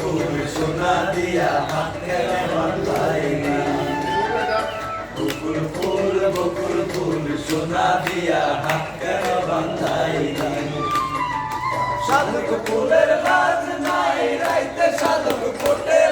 ফুল সোনা দিয়া হাত কেন বাঁধাইলি বকুল ফুল বকুল ফুল সোনা দিয়া হাত কেন বাঁধাইলি ফুলের লাজ নাই রাইতে, সাধক ফোটে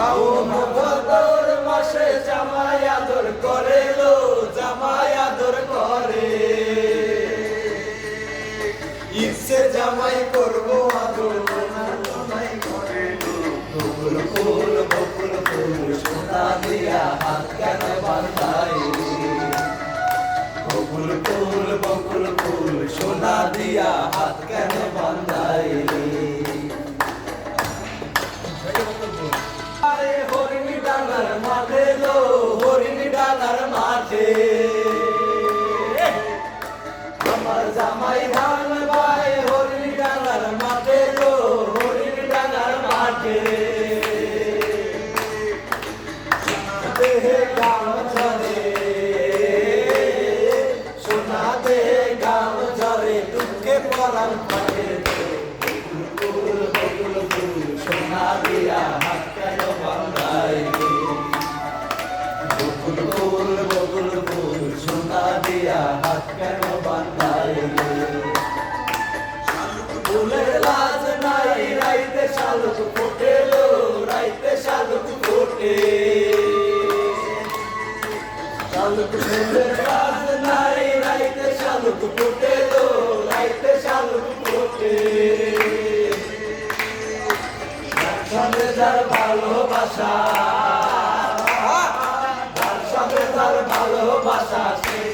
শ্রাবণ মাসে জামাই আদর করে লো জামাই আদর করে। ইচ্ছে জামাই করব জামাই করে বকুল ফুল বকুল, ফুল, সোনা দিয়া হাত কেন বান্ধাইলি বকুল ফুল বকুল, ফুল, সোনা দিয়া হাত কেন বান্ধাইলি நடமாட்டே সোনা দিয়া হাত কেন বান্ধাইলি লাজ নাই রাইতে শালুক ফোটে লো রাইতে শালুক ফোটে শালুক লাজ নাই রাইতে শালুক ফোটে লো রাইতে শালুক ফোটে ভালোবাসা তার ভালোবাসা সে